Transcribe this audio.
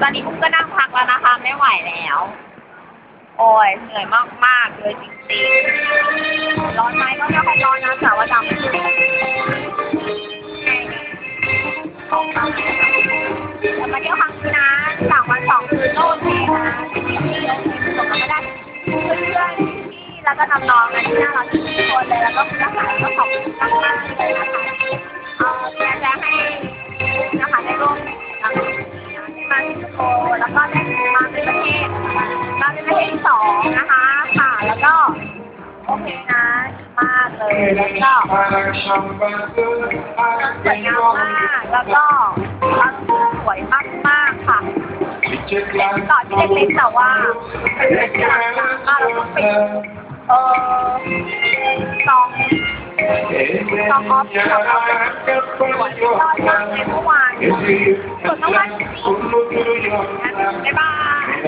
ตอนนี้อุ้มก็นั่งพักแล้วนะคะ ไม่ไหวแล้ว โอ้ยเหนื่อยมากๆเลยจริงๆ ร้อนไหมก็ไม่ค่อยร้อนนะแต่ว่าดำสองครั้งแต่มาเที่ยวครั้งนี้นะสามวันสองคืนโลดเองนะที่นี่เลยจบกันไม่ได้เพื่อนๆพี่แล้วก็น้องๆนะที่น่ารักทุกคนเลยแล้วก็คุณทหารก็ขอบคุณมากๆเลยนะคะ มากเลยแล้วก็สวยงามมากแล้วก็ร้นสวยมากมากๆค่ะเป็นเกาะที่เล็กๆแต่ว่าเป็นกลางๆมากแล้วก็เป็นเออซองซองออฟที่เราเอาไปสวยยอดมากเลยเมื่อวานสวยมากๆจริงๆงั้นบ๊ายบาย